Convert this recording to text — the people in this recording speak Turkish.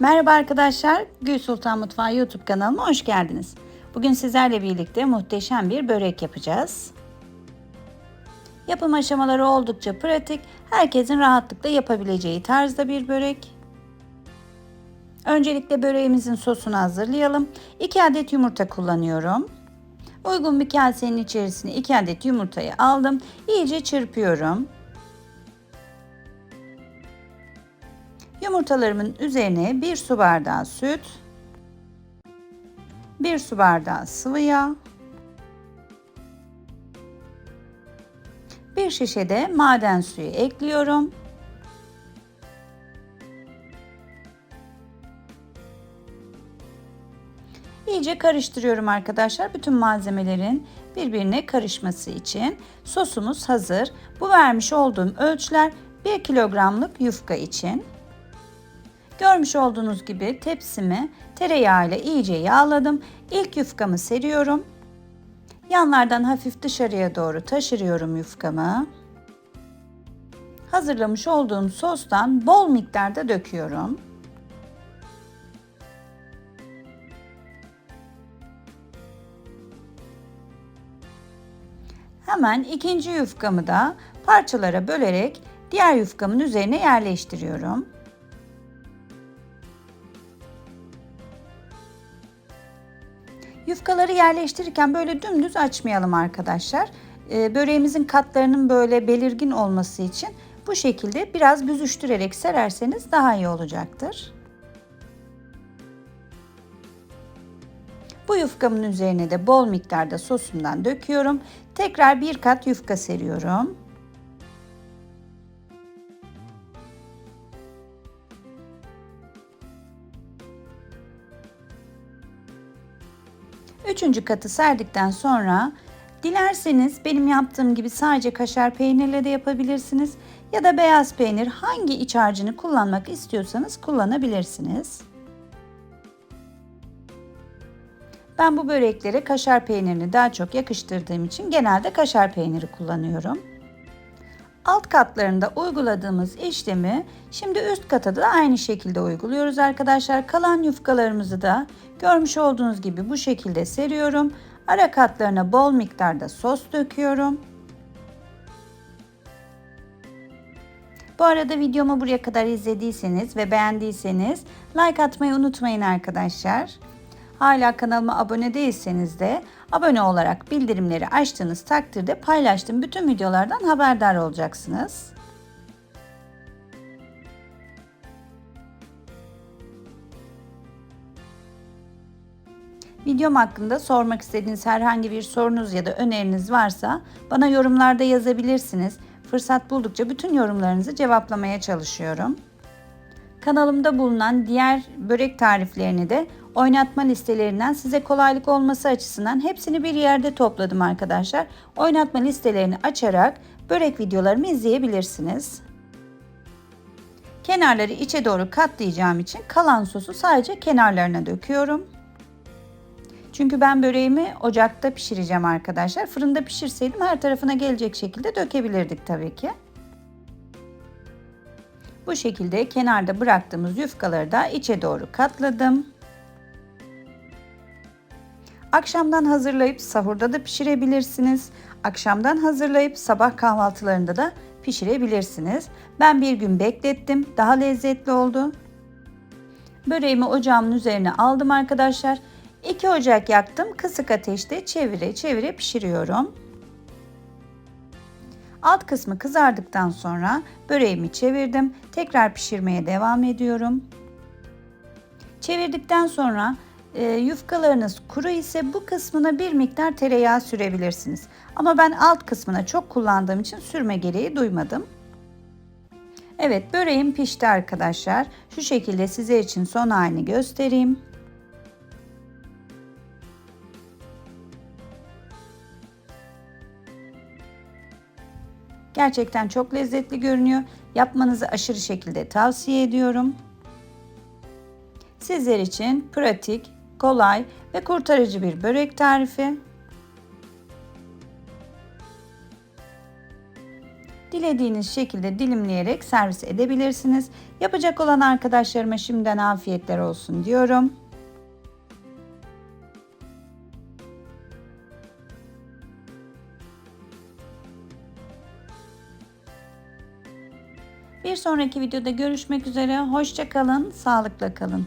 Merhaba arkadaşlar, Gül Sultan Mutfağı YouTube kanalıma hoş geldiniz. Bugün sizlerle birlikte muhteşem bir börek yapacağız. Yapım aşamaları oldukça pratik, herkesin rahatlıkla yapabileceği tarzda bir börek. Öncelikle böreğimizin sosunu hazırlayalım. 2 adet yumurta kullanıyorum. Uygun bir kasenin içerisine 2 adet yumurtayı aldım. İyice çırpıyorum. Yumurtalarımın üzerine 1 su bardağı süt, 1 su bardağı sıvı yağ, 1 şişe de maden suyu ekliyorum. İyice karıştırıyorum arkadaşlar. Bütün malzemelerin birbirine karışması için. Sosumuz hazır. Bu vermiş olduğum ölçüler 1 kilogramlık yufka için. Görmüş olduğunuz gibi tepsimi tereyağıyla iyice yağladım. İlk yufkamı seriyorum. Yanlardan hafif dışarıya doğru taşırıyorum yufkamı. Hazırlamış olduğum sostan bol miktarda döküyorum. Hemen ikinci yufkamı da parçalara bölerek diğer yufkamın üzerine yerleştiriyorum. Yufkaları yerleştirirken böyle dümdüz açmayalım arkadaşlar. Ee, böreğimizin katlarının böyle belirgin olması için bu şekilde biraz büzüştürerek sererseniz daha iyi olacaktır. Bu yufkamın üzerine de bol miktarda sosumdan döküyorum. Tekrar bir kat yufka seriyorum. Üçüncü katı serdikten sonra dilerseniz benim yaptığım gibi sadece kaşar peynirle de yapabilirsiniz ya da beyaz peynir hangi iç harcını kullanmak istiyorsanız kullanabilirsiniz. Ben bu böreklere kaşar peynirini daha çok yakıştırdığım için genelde kaşar peyniri kullanıyorum. Alt katlarında uyguladığımız işlemi şimdi üst kata da aynı şekilde uyguluyoruz arkadaşlar. Kalan yufkalarımızı da görmüş olduğunuz gibi bu şekilde seriyorum. Ara katlarına bol miktarda sos döküyorum. Bu arada videomu buraya kadar izlediyseniz ve beğendiyseniz like atmayı unutmayın arkadaşlar. Hala kanalıma abone değilseniz de abone olarak bildirimleri açtığınız takdirde paylaştığım bütün videolardan haberdar olacaksınız. Videom hakkında sormak istediğiniz herhangi bir sorunuz ya da öneriniz varsa bana yorumlarda yazabilirsiniz. Fırsat buldukça bütün yorumlarınızı cevaplamaya çalışıyorum. Kanalımda bulunan diğer börek tariflerini de oynatma listelerinden size kolaylık olması açısından hepsini bir yerde topladım arkadaşlar. Oynatma listelerini açarak börek videolarımı izleyebilirsiniz. Kenarları içe doğru katlayacağım için kalan sosu sadece kenarlarına döküyorum. Çünkü ben böreğimi ocakta pişireceğim arkadaşlar. Fırında pişirseydim her tarafına gelecek şekilde dökebilirdik tabii ki. Bu şekilde kenarda bıraktığımız yufkaları da içe doğru katladım. Akşamdan hazırlayıp sahurda da pişirebilirsiniz. Akşamdan hazırlayıp sabah kahvaltılarında da pişirebilirsiniz. Ben bir gün beklettim. Daha lezzetli oldu. Böreğimi ocağımın üzerine aldım arkadaşlar. 2 ocak yaktım. Kısık ateşte çevire çevire pişiriyorum. Alt kısmı kızardıktan sonra böreğimi çevirdim. Tekrar pişirmeye devam ediyorum. Çevirdikten sonra e, yufkalarınız kuru ise bu kısmına bir miktar tereyağı sürebilirsiniz. Ama ben alt kısmına çok kullandığım için sürme gereği duymadım. Evet böreğim pişti arkadaşlar. Şu şekilde size için son halini göstereyim. Gerçekten çok lezzetli görünüyor. Yapmanızı aşırı şekilde tavsiye ediyorum. Sizler için pratik, kolay ve kurtarıcı bir börek tarifi. Dilediğiniz şekilde dilimleyerek servis edebilirsiniz. Yapacak olan arkadaşlarıma şimdiden afiyetler olsun diyorum. Bir sonraki videoda görüşmek üzere. Hoşça kalın, sağlıkla kalın.